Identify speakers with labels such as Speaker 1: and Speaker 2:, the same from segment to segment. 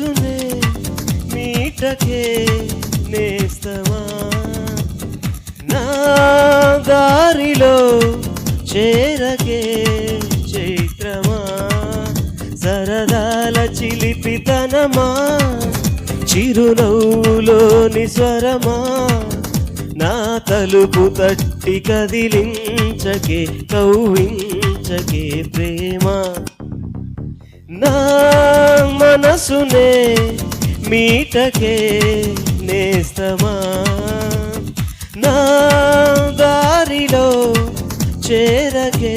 Speaker 1: మనసునే మీటకే నేస్తమా నా దారిలో చేరకే చైత్రమా? సరదాల చిలిపితనమా? చిరునవ్వులోని స్వరమా? నా తలుపు తట్టి కదిలించకే కౌవించకే ప్రేమ? నా మనసునే మీటకే నేస్తమా? నా దారిలో చేరకే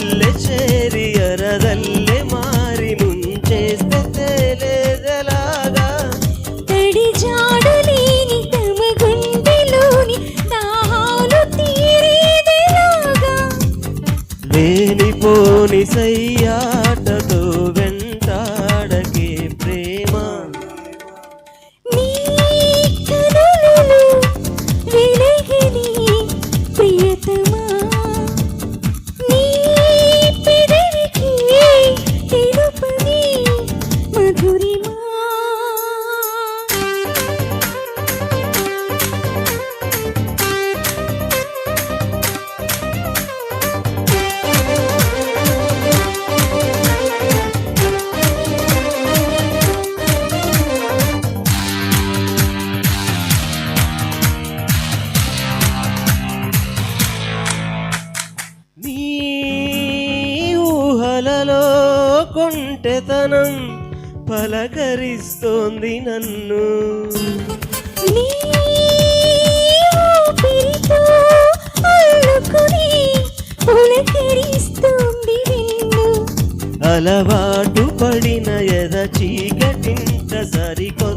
Speaker 1: లేనిపోని సయ్యాటతో కొంటెతనం పలకరిస్తోంది నన్ను. అలవాటు పడిన ఎద చీకటింట సరికొత్త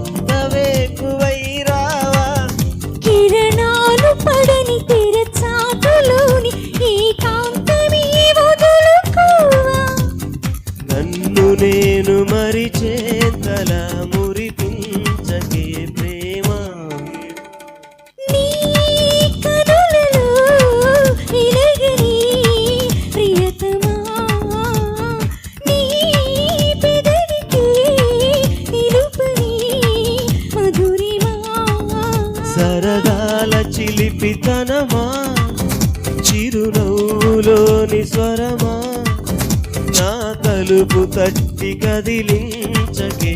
Speaker 1: చిరునవ్వులోని స్వరమా? నా తలుపు తట్టి కదిలించకే